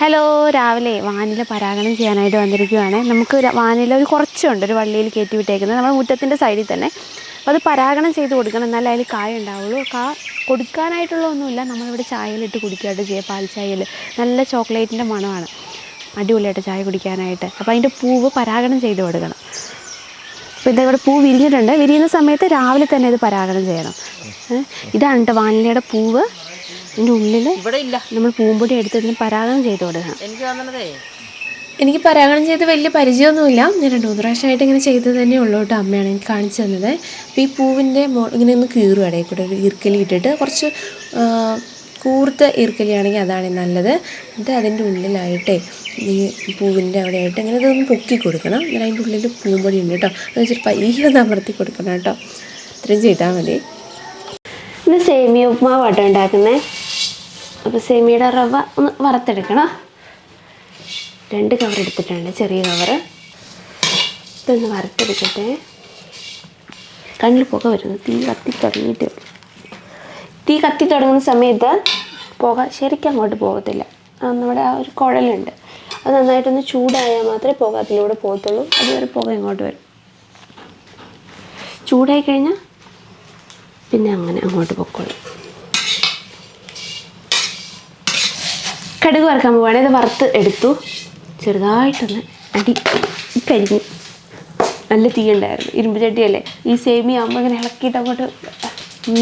Hello രാവിലെ vanilla പരാഗണം ചെയ്യാനായിട്ട് വന്നിരിക്കുകയാണ് നമുക്ക് വാനില ഒരു കുറച്ചുണ്ട് ഒരു വള്ളിയിൽ കയറ്റി വിട്ടേക്കുന്നത്. നമ്മുടെ മുറ്റത്തിന്റെ സൈഡിൽ തന്നെ. അപ്പോൾ അത് പരാഗണം ചെയ്ത് കൊടുക്കണം എന്നാലേ അതിൽ കായ ഉണ്ടാവുള്ളൂ. കാ കൊടുക്കാനായിട്ടുള്ള ഒന്നുമില്ല നമ്മളിവിടെ ചായയിലിട്ട് കുടിക്കുകയായിട്ട് ചെയ്യുക പാൽ ചായയിൽ. നല്ല ചോക്ലേറ്റിന്റെ മണമാണ്. അടിപൊളിയായിട്ട് ചായ കുടിക്കാനായിട്ട്. അപ്പോൾ അതിന്റെ പൂവ് പരാഗണം ചെയ്ത് കൊടുക്കണം. അപ്പോൾ ഇതാ ഇവിടെ പൂ വിരിഞ്ഞിട്ടുണ്ട്. വിരിയുന്ന സമയത്ത് രാവിലെ തന്നെ ഇത് പരാഗണം ചെയ്യണം. ഇതാണ് കേട്ടോ വാനിലയുടെ പൂവ്. ഇതിന്റെ ഉള്ളിൽ ഇവിടെ ഇല്ല. നമ്മൾ പൂമ്പൊടി എടുത്തിട്ട് പരാഗണം ചെയ്ത് കൊടുക്കണം. എനിക്ക് തോന്നണതേ എനിക്ക് പരാഗണം ചെയ്ത് വലിയ പരിചയമൊന്നുമില്ല. ഞാൻ രണ്ട് മൂന്ന് പ്രാവശ്യമായിട്ട് ഇങ്ങനെ ചെയ്തത് തന്നെ ഉള്ളൂ കേട്ടോ അമ്മയാണ് എനിക്ക് കാണിച്ചു തന്നത്. അപ്പോൾ ഈ പൂവിന്റെ മോ ഇങ്ങനെ ഒന്ന് കീറും ഇടയിൽ കൂടെ ഒരു ഈർക്കലി ഇട്ടിട്ട്. കുറച്ച് കൂർത്ത ഈർക്കലിയാണെങ്കിൽ അതാണ് നല്ലത്. എന്നിട്ട് അതിന്റെ ഉള്ളിലായിട്ടേ ഈ പൂവിന്റെ അവിടെ ആയിട്ട് ഇങ്ങനെ ഇതൊന്ന് പൊക്കി കൊടുക്കണം. എന്നാൽ അതിന്റെ ഉള്ളിൽ പൂമ്പൊടി ഉണ്ട് കേട്ടോ. അത് വെച്ചിട്ട് പയ്യെ അമർത്തി കൊടുക്കണം കേട്ടോ. ഇത്രയും ചെയ്താൽ മതി. ഇന്ന് സേമിയ ഉപ്മാവാട്ടോ ഉണ്ടാക്കുന്നത് അപ്പോൾ സേമിയയുടെ റവ ഒന്ന് വറുത്തെടുക്കണം? രണ്ട് കവർ എടുത്തിട്ടുണ്ട് ചെറിയ കവർ ഇതൊന്ന് വറുത്തെടുക്കട്ടെ. കണ്ണിൽ പുക വരുന്നു. തീ കത്തി തുടങ്ങിയിട്ട്. തീ കത്തി തുടങ്ങുന്ന സമയത്ത് പുക ശരിക്കും അങ്ങോട്ട് പോകത്തില്ല. നമ്മുടെ ആ ഒരു കുഴലുണ്ട്. അത് നന്നായിട്ടൊന്ന് ചൂടായാൽ മാത്രമേ പുക അതിലൂടെ പോകത്തുള്ളൂ. അതുവരെ പുക ഇങ്ങോട്ട് വരും. ചൂടായി കഴിഞ്ഞാൽ പിന്നെ അങ്ങനെ അങ്ങോട്ട് പൊക്കോളും. കടുക് വറുക്കാൻ പോവാണ് ഇത് വറുത്ത് എടുത്തു. ചെറുതായിട്ടൊന്ന് അടി കരിഞ്ഞു. നല്ല തീ ഉണ്ടായിരുന്നു. ഇരുമ്പ് ചട്ടിയല്ലേ? ഈ സേമി ആകുമ്പോൾ ഇങ്ങനെ ഇളക്കിയിട്ട് അങ്ങോട്ട്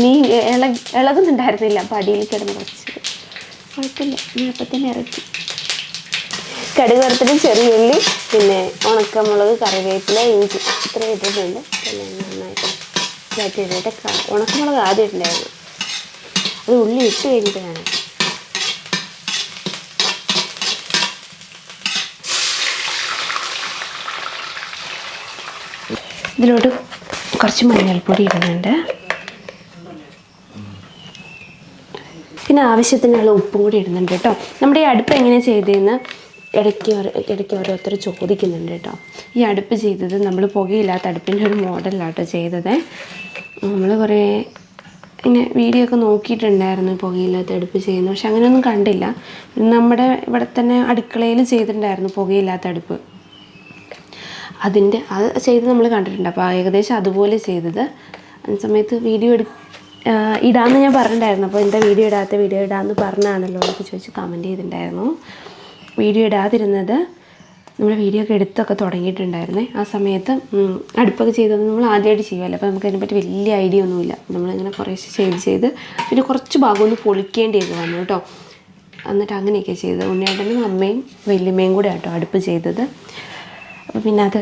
നീ ഇള ഇളകുന്നുണ്ടായിരുന്നില്ല. അപ്പോൾ അടിയിൽ കിടന്ന് കുറച്ച് കുഴപ്പമില്ല. ഞാൻ അപ്പം തന്നെ ഇറക്കി. കടുക് വറുത്തിട്ട് ചെറിയ ഉള്ളി പിന്നെ ഉണക്കമുളക് കറിവേപ്പില ഇഞ്ചി. ഇത്രയും ഇട്ടിട്ടുണ്ട്. പിന്നെ നന്നായിട്ട് ഇതായിട്ട് ഉണക്കമുളക് ആദ്യം ഇട്ടുണ്ടായിരുന്നു അത് ഉള്ളി ഇട്ട് കഴിഞ്ഞിട്ട് വേണം. ഇതിലോട്ട് കുറച്ച് മഞ്ഞൾപ്പൊടി ഇടുന്നുണ്ട്. പിന്നെ ആവശ്യത്തിനുള്ള ഉപ്പും കൂടി ഇടുന്നുണ്ട് കേട്ടോ. നമ്മുടെ ഈ അടുപ്പ് എങ്ങനെയാണ് ചെയ്തതെന്ന് ഇടയ്ക്ക് ഇടയ്ക്ക് ഓരോരുത്തർ ചോദിക്കുന്നുണ്ട് കേട്ടോ. ഈ അടുപ്പ് ചെയ്തത് നമ്മൾ പുകയില്ലാത്ത അടുപ്പിന്റെ ഒരു മോഡലാട്ടോ ചെയ്തത്. നമ്മൾ കുറേ ഇങ്ങനെ വീഡിയോ ഒക്കെ നോക്കിയിട്ടുണ്ടായിരുന്നു പുകയില്ലാത്ത അടുപ്പ് ചെയ്യുന്നത്. പക്ഷെ അങ്ങനെയൊന്നും കണ്ടില്ല. നമ്മുടെ ഇവിടെ തന്നെ അടുക്കളയിൽ ചെയ്തിട്ടുണ്ടായിരുന്നു പുകയില്ലാത്ത അടുപ്പ്. അതിന്റെ അത് ചെയ്ത് നമ്മൾ കണ്ടിട്ടുണ്ട്. അപ്പോൾ ഏകദേശം അതുപോലെ ചെയ്തത്. ആ സമയത്ത് വീഡിയോ എടു ഇടാമെന്ന് ഞാൻ പറഞ്ഞിട്ടുണ്ടായിരുന്നു. അപ്പോൾ എന്താ വീഡിയോ ഇടാത്ത വീഡിയോ ഇടാമെന്ന് പറഞ്ഞാണല്ലോ എന്നൊക്കെ ചോദിച്ച് കമന്റ് ചെയ്തിട്ടുണ്ടായിരുന്നു. വീഡിയോ ഇടാതിരുന്നത് നമ്മൾ വീഡിയോ ഒക്കെ എടുത്തൊക്കെ തുടങ്ങിയിട്ടുണ്ടായിരുന്നേ. ആ സമയത്ത് അടുപ്പൊക്കെ ചെയ്തത് നമ്മൾ ആദ്യമായിട്ട് ചെയ്യുമല്ലോ അപ്പോൾ നമുക്ക് അതിനെപ്പറ്റി വലിയ ഐഡിയ ഒന്നുമില്ല. നമ്മളിങ്ങനെ കുറേശ്ശെ ചെയ്ത് ചെയ്ത് പിന്നെ കുറച്ച് ഭാഗം ഒന്ന് പൊളിക്കേണ്ടിയൊക്കെ വന്നു കേട്ടോ. എന്നിട്ട് അങ്ങനെയൊക്കെ ചെയ്തത്. ഉണ്ണിയേട്ടനും അമ്മയും വല്യമ്മയും കൂടെ കേട്ടോ അടുപ്പ് ചെയ്തത്. പിന്നെ അത്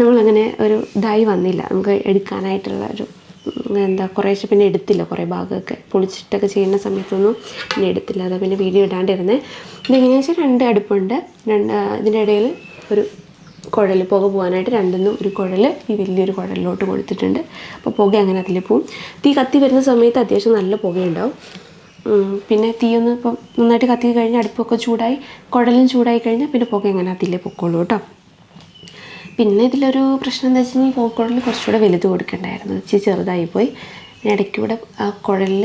നമ്മളങ്ങനെ ഒരു ഇതായി വന്നില്ല. നമുക്ക് എടുക്കാനായിട്ടുള്ള ഒരു എന്താ കുറേശ്ശെ പിന്നെ എടുത്തില്ല. കുറേ ഭാഗമൊക്കെ പൊളിച്ചിട്ടൊക്കെ ചെയ്യുന്ന സമയത്തൊന്നും പിന്നെ എടുത്തില്ല. അത് പിന്നെ വീഡിയോ ഇടാണ്ടിരുന്നേ. ഇതെങ്ങനെയാണെന്ന് വെച്ചാൽ രണ്ട് അടുപ്പുണ്ട്. രണ്ട് ഇതിന്റെ ഇടയിൽ ഒരു കുഴൽ പുക പോകാനായിട്ട് രണ്ടെന്നും ഒരു കുഴൽ ഈ വലിയൊരു കുഴലിലോട്ട് കൊടുത്തിട്ടുണ്ട്. അപ്പോൾ പുക അങ്ങനെ അതിൽ പോവും. തീ കത്തി വരുന്ന സമയത്ത് അത്യാവശ്യം നല്ല പുകയുണ്ടാവും. പിന്നെ തീയൊന്ന് ഇപ്പം നന്നായിട്ട് കത്തി കഴിഞ്ഞാൽ അടുപ്പൊക്കെ ചൂടായി കുഴലും ചൂടായി കഴിഞ്ഞാൽ പിന്നെ പുക എങ്ങനെ അതിലേ പൊക്കോളൂ കേട്ടോ. പിന്നെ ഇതിലൊരു പ്രശ്നം എന്താ വെച്ചാൽ കോഴിക്കുഴലിൽ കുറച്ചുകൂടെ വലുത് കൊടുക്കണ്ടായിരുന്നു. ഇച്ചിരി ചെറുതായി പോയി. ഇടയ്ക്ക് ഇടയ്ക്കൂടെ ആ കുഴലിൽ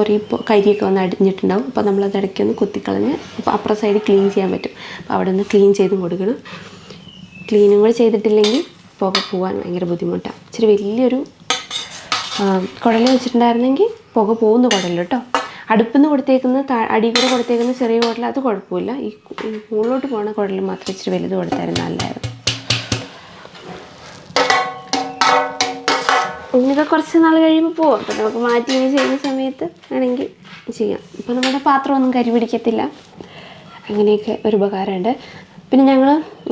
ഒരു ഇപ്പോൾ കരിയൊക്കെ വന്ന് അടിഞ്ഞിട്ടുണ്ടാവും. അപ്പോൾ നമ്മളത് ഇടയ്ക്ക് ഒന്ന് കുത്തിക്കളഞ്ഞ് അപ്പോൾ അപ്പുറം സൈഡ് ക്ലീൻ ചെയ്യാൻ പറ്റും. അപ്പോൾ അവിടെ നിന്ന് ക്ലീൻ ചെയ്ത് കൊടുക്കണം. ക്ലീനും കൂടെ ചെയ്തിട്ടില്ലെങ്കിൽ പുക പോകാൻ ഭയങ്കര ബുദ്ധിമുട്ടാണ് ഇച്ചിരി വലിയൊരു കുഴൽ വെച്ചിട്ടുണ്ടായിരുന്നെങ്കിൽ പുക പോകുന്നു കുഴൽ കേട്ടോ. അടുപ്പിൽ നിന്ന് കൊടുത്തേക്കുന്ന അടിയിൽ കൂടെ കൊടുത്തേക്കുന്ന ചെറിയ കുഴൽ അത് കുഴപ്പമില്ല. ഈ മുകളിലോട്ട് പോകുന്ന കുഴൽ മാത്രം ഇച്ചിരി വലുത് കൊടുത്തായിരുന്നു നല്ലതായിരുന്നു. ഇനിയിപ്പോൾ കുറച്ച് നാൾ കഴിയുമ്പോൾ പോവാം. അപ്പോൾ നമുക്ക് മാറ്റി ചെയ്യുന്ന സമയത്ത് വേണമെങ്കിൽ ചെയ്യാം. ഇപ്പോൾ നമ്മുടെ പാത്രമൊന്നും കരി പിടിക്കത്തില്ല. അങ്ങനെയൊക്കെ ഒരു ഉപകാരമുണ്ട്. പിന്നെ ഞങ്ങൾ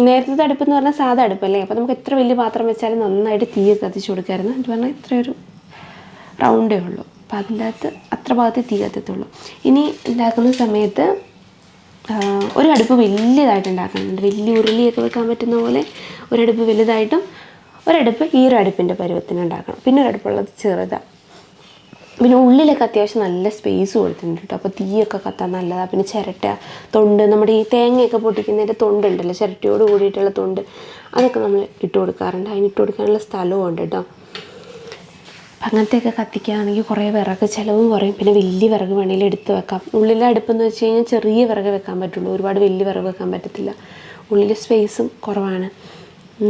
നേരത്തെ അടുപ്പ് എന്ന് പറഞ്ഞാൽ സാധാ അടുപ്പല്ലേ? അപ്പോൾ നമുക്ക് എത്ര വലിയ പാത്രം വെച്ചാലും നന്നായിട്ട് തീ കത്തിച്ച് കൊടുക്കായിരുന്നു എന്ന് പറഞ്ഞാൽ ഇത്രയൊരു റൗണ്ടേ ഉള്ളൂ. അപ്പോൾ അതിന്റെ അകത്ത് അത്ര ഭാഗത്ത് തീ കത്തത്തുള്ളൂ. ഇനി ഉണ്ടാക്കുന്ന സമയത്ത് ഒരു അടുപ്പ് വലിയതായിട്ട് ഉണ്ടാക്കുന്നുണ്ട് വലിയ ഉരുളിയൊക്കെ വെക്കാൻ പറ്റുന്ന പോലെ ഒരടുപ്പ് വലുതായിട്ടും ഒരടുപ്പ് ഈ ഒരു അടുപ്പിന്റെ പരുവത്തിന് ഉണ്ടാക്കണം പിന്നെ ഒരടുപ്പുള്ളത് ചെറുതാണ് പിന്നെ ഉള്ളിലൊക്കെ അത്യാവശ്യം നല്ല സ്പേസ് കൊടുത്തിട്ടുണ്ട് കേട്ടോ അപ്പോൾ തീയൊക്കെ കത്താൻ നല്ലതാണ് പിന്നെ ചിരട്ട തൊണ്ട് നമ്മുടെ ഈ തേങ്ങയൊക്കെ പൊട്ടിക്കുന്നതിന്റെ തൊണ്ടുണ്ടല്ലോ ചിരട്ടയോട് കൂടിയിട്ടുള്ള തൊണ്ട്. അതൊക്കെ നമ്മൾ ഇട്ട് കൊടുക്കാറുണ്ട്. അതിന് ഇട്ട് കൊടുക്കാനുള്ള സ്ഥലവും ഉണ്ട് കേട്ടോ അപ്പം അങ്ങനത്തെയൊക്കെ കത്തിക്കുകയാണെങ്കിൽ കുറേ വിറക് ചിലവ് കുറയും. പിന്നെ വലിയ വിറക് വേണമെങ്കിൽ എടുത്ത് വെക്കാം. ഉള്ളിലെ അടുപ്പെന്ന് വെച്ച് കഴിഞ്ഞാൽ ചെറിയ വിറക് വെക്കാൻ പറ്റുള്ളൂ. ഒരുപാട് വലിയ വിറക് വെക്കാൻ പറ്റത്തില്ല. ഉള്ളിൽ സ്പേസും കുറവാണ്.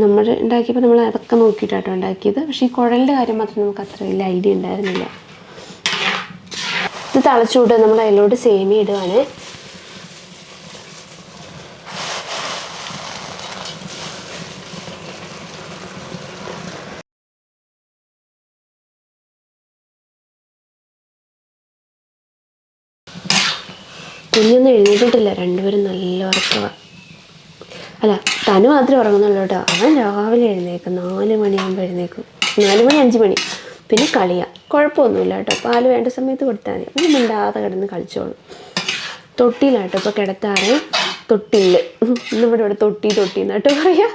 നമ്മൾ ഉണ്ടാക്കിയപ്പോൾ നമ്മൾ അതൊക്കെ നോക്കിയിട്ടാട്ടോ ഉണ്ടാക്കിയത്. പക്ഷേ ഈ കുഴലിന്റെ കാര്യം മാത്രം നമുക്ക് അത്ര വലിയ ഐഡിയ ഉണ്ടായിരുന്നില്ല. ഇത് തളച്ചുകൂട്ട് നമ്മൾ അതിലോട്ട് സേമിയ ഇടുവാണ്. കുഞ്ഞൊന്നും എഴുന്നേറ്റിട്ടില്ല രണ്ടുപേരും നല്ല ഉറക്കമാണ് അല്ല തനു മാത്രമേ ഉറങ്ങുന്നുള്ളൂ കേട്ടോ. അവൻ രാവിലെ എഴുന്നേക്കും. നാല് മണിയാകുമ്പോൾ എഴുന്നേക്കും. നാല് മണി അഞ്ച് മണി. പിന്നെ കളിയാ. കുഴപ്പമൊന്നുമില്ല കേട്ടോ. പാൽ വേണ്ട സമയത്ത് കൊടുത്താൽ മതി. ഒന്നും മിണ്ടാതെ കിടന്ന് കളിച്ചോളും. തൊട്ടിയിലാട്ടോ. ഇപ്പോൾ കിടത്താറ് തൊട്ടിയിൽ ഇന്നിവിടെ ഇവിടെ തൊട്ടി തൊട്ടി എന്നാട്ടോ പറയാ.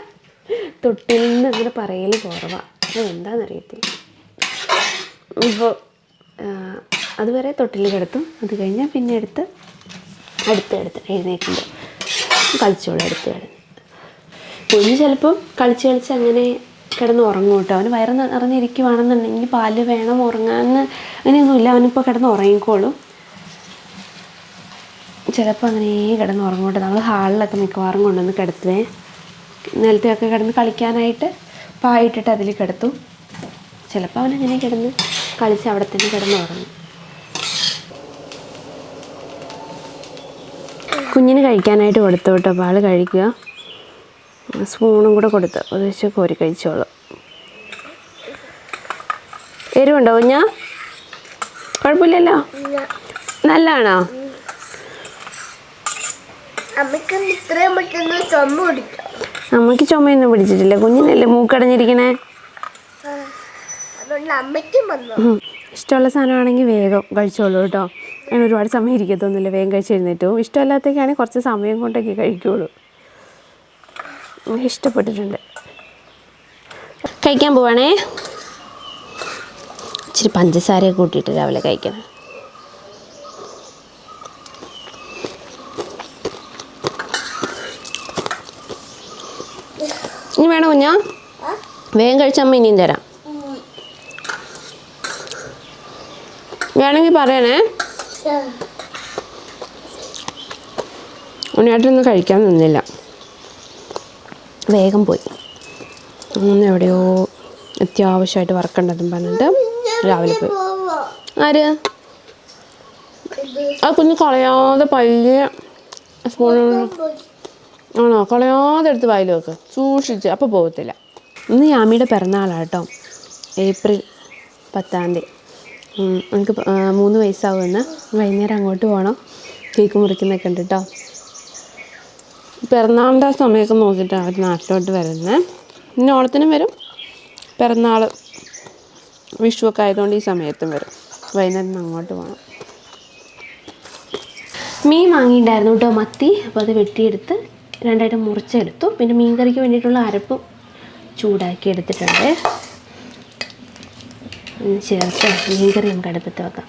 തൊട്ടിയിൽ നിന്ന് അങ്ങനെ പറയൽ കുറവാണ് അതെന്താണെന്നറിയത്തില്ല ഇപ്പോൾ അതുവരെ തൊട്ടിൽ കിടത്തും. അത് കഴിഞ്ഞാൽ പിന്നെ എടുത്ത് അടുത്ത് എടുത്ത് എഴുന്നേൽക്കുമ്പോൾ കളിച്ചോളൂ അടുത്ത് കിടന്ന് കുഞ്ഞ് ചിലപ്പം കളിച്ച് കളിച്ച് അങ്ങനെ കിടന്ന് ഉറങ്ങും കേട്ടോ. അവന് വയറ് നിറഞ്ഞിരിക്കുവാണെന്നുണ്ടെങ്കിൽ പാൽ വേണം ഉറങ്ങാമെന്ന് അങ്ങനെയൊന്നുമില്ല. അവനിപ്പോൾ കിടന്ന് ഉറങ്ങിക്കോളും. ചിലപ്പോൾ അങ്ങനെ കിടന്ന് ഉറങ്ങും കേട്ടോ. നമ്മൾ ഹാളിലൊക്കെ മിക്കവാറും കൊണ്ടുവന്ന് കിടത്തുവേ. നിലത്തെയൊക്കെ കിടന്ന് കളിക്കാനായിട്ട് പായിട്ടിട്ട് അതിൽ കിടത്തും. ചിലപ്പോൾ അവനങ്ങനെ കിടന്ന് കളിച്ച് അവിടെ തന്നെ കിടന്ന് ഉറങ്ങും. കുഞ്ഞിന് കഴിക്കാനായിട്ട് കൊടുത്തു കേട്ടോ. അപ്പോൾ ആൾ കഴിക്കുക. സ്പൂണും കൂടെ കൊടുത്ത് അത് വെച്ച് കോരി കഴിച്ചോളൂ. എരിവുണ്ടോ കുഞ്ഞാ? കുഴപ്പമില്ലല്ലോ? നല്ലതാണോ? അമ്മയ്ക്ക് ചുമയൊന്നും പിടിച്ചിട്ടില്ല. കുഞ്ഞിനല്ലേ മൂക്കടഞ്ഞിരിക്കണേ? അതുകൊണ്ട് അമ്മയ്ക്കും വന്നു. ഇഷ്ടമുള്ള സാധനമാണെങ്കിൽ വേഗം കഴിച്ചോളൂ കേട്ടോ. അങ്ങനെ ഒരുപാട് സമയം ഇരിക്കത്തൊന്നുമില്ല. വേഗം കഴിച്ചിരുന്നേറ്റവും ഇഷ്ടമല്ലാത്തേക്കാണെങ്കിൽ കുറച്ച് സമയം കൊണ്ടൊക്കെ കഴിക്കുകയുള്ളൂ ഇഷ്ടപ്പെട്ടിട്ടുണ്ട്. കഴിക്കാൻ പോവാണേ? ഇച്ചിരി പഞ്ചസാരയൊക്കെ കൂട്ടിയിട്ട് രാവിലെ കഴിക്കണം. ഇനി വേണോ കുഞ്ഞാ? വേഗം കഴിച്ചമ്മ ഇനിയും തരാം. വേണമെങ്കിൽ പറയണേ. ഉണ്ണിയാട്ടൊന്നും കഴിക്കാൻ നിന്നില്ല. വേഗം പോയി. ഒന്ന് എവിടെയോ അത്യാവശ്യമായിട്ട് വർക്കുണ്ടെന്നും പറഞ്ഞിട്ട് രാവിലെ പോയി. ആര്? ആ കുഞ്ഞ് കളയാതെ പയ്യെ സ്പൂൺ ആണോ? കളയാതെ എടുത്ത് വായിൽ വെക്ക്. സൂക്ഷിച്ച്. അപ്പോൾ പോകത്തില്ല ഇന്ന് യാമിയുടെ പിറന്നാളാട്ടോ ഏപ്രിൽ പത്താം തീയതി. എനിക്ക് മൂന്ന് വയസ്സാവുമെന്ന് വൈകുന്നേരം അങ്ങോട്ട് പോകണം കേക്ക് മുറിക്കുന്നൊക്കെ ഉണ്ട് കേട്ടോ പിറന്നാളിന്റെ ആ സമയമൊക്കെ നോക്കിയിട്ടാണ് അവർ നാട്ടിലോട്ട് വരുന്നത് പിന്നെ ഓണത്തിനും വരും. പിറന്നാൾ വിഷുവൊക്കെ ആയതുകൊണ്ട് ഈ സമയത്തും വരും. വൈകുന്നേരം അങ്ങോട്ട് പോകണം മീൻ വാങ്ങിയിട്ടുണ്ടായിരുന്നു കേട്ടോ മത്തി. അപ്പോൾ അത് വെട്ടിയെടുത്ത് രണ്ടായിട്ട് മുറിച്ചെടുത്തു. പിന്നെ മീൻ കറിക്ക് വേണ്ടിയിട്ടുള്ള അരപ്പും ചൂടാക്കി എടുത്തിട്ടുണ്ട്. ചേർത്ത് മീൻ കറി നമുക്ക് അടുപ്പത്ത് വെക്കാം.